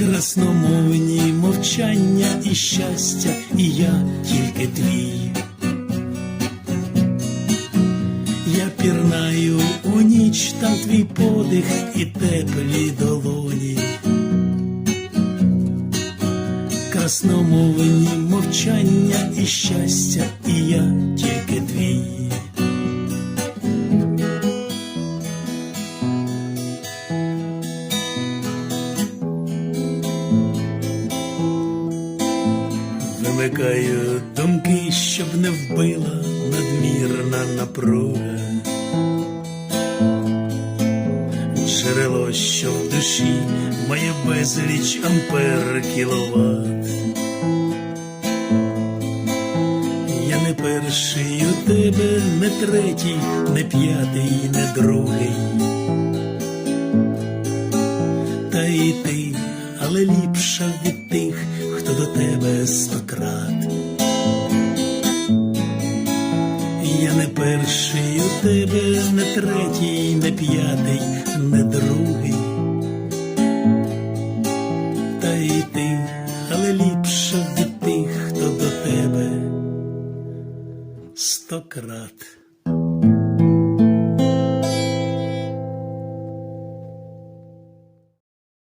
красномовні мовчання і щастя, і я тільки твій. Я пірнаю у ніч, там твій подих і теплі долоні. Красномовні мовчання і щастя, і я тільки Вимикаю думки, щоб не вбила надмірна напруга. Джерело, що в душі має безліч ампер кіловат. Я не перший у тебе, не третій, не п'ятий, не другий. Та і ти, але ліпша від тих, хто до тебе стократ. Я не перший у тебе, не третій, не п'ятий, не другий. Та і ти, але ліпша від тих, хто до тебе стократ.